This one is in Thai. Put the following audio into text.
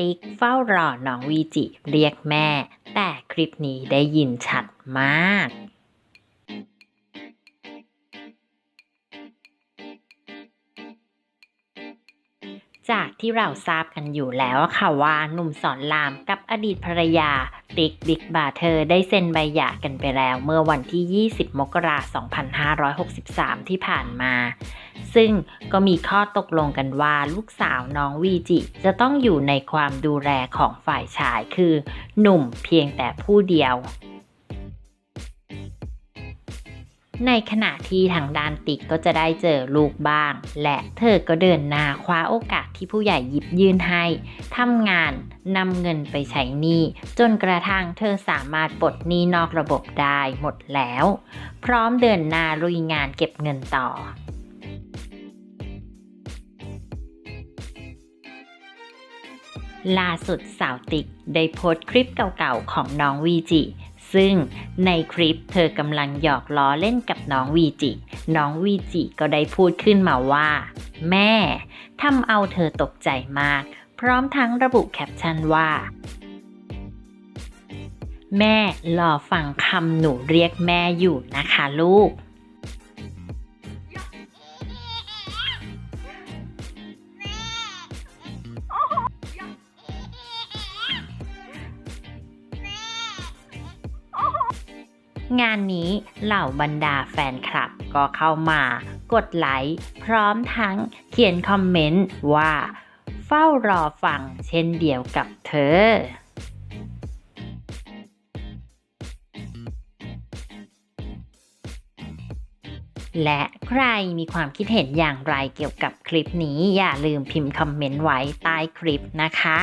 ติ๊กเฝ้ารอน้องวีจิเรียกแม่ แต่คลิปนี้ได้ยินชัดมาก จากที่เราทราบกันอยู่แล้วค่ะว่าหนุ่มสอนรามกับอดีตภรรยาติ๊กบิ๊กบาเธอได้เซ็นใบหย่ากันไปแล้ว เมื่อวันที่ 20 มกราคม 2563 ที่ผ่านมา ซึ่งก็มีข้อตกลงกันว่าลูกสาวน้องวีจิ จะต้องอยู่ในความดูแลของฝ่ายชายคือ หนุ่มเพียงแต่ผู้เดียว ในขณะที่ทางด้านติ๊กก็จะได้เจอลูกบ้าง และเธอก็เดินหน้าคว้าโอกาสที่ผู้ใหญ่หยิบยื่นให้ทำงานนำเงินไปใช้หนี้จนกระทั่งเธอสามารถปลดหนี้นอกระบบได้หมดแล้ว พร้อมเดินหน้าลุยงานเก็บเงินต่อล่าสุดสาวติ๊กได้โพสต์คลิปเก่าๆของน้องวีจิ ซึ่งในคลิปเธอกำลังหยอกล้อเล่นกับน้องวีจิ น้องวีจิก็ได้พูดขึ้นมาว่า แม่ทำเอาเธอตกใจมาก พร้อมทั้งระบุแคปชั่นว่าแม่รอฟังคำหนูเรียกแม่อยู่นะคะลูก งานนี้เหล่าบรรดาแฟนคลับก็เข้ามากดไลค์พร้อมทั้งเขียนคอมเมนต์ว่า เฝ้ารอฟังเช่นเดียวกับเธอและใครมีความคิดเห็นอย่างไรเกี่ยวกับคลิปนี้อย่าลืมพิมพ์คอมเมนต์ไว้ใต้คลิปนะคะ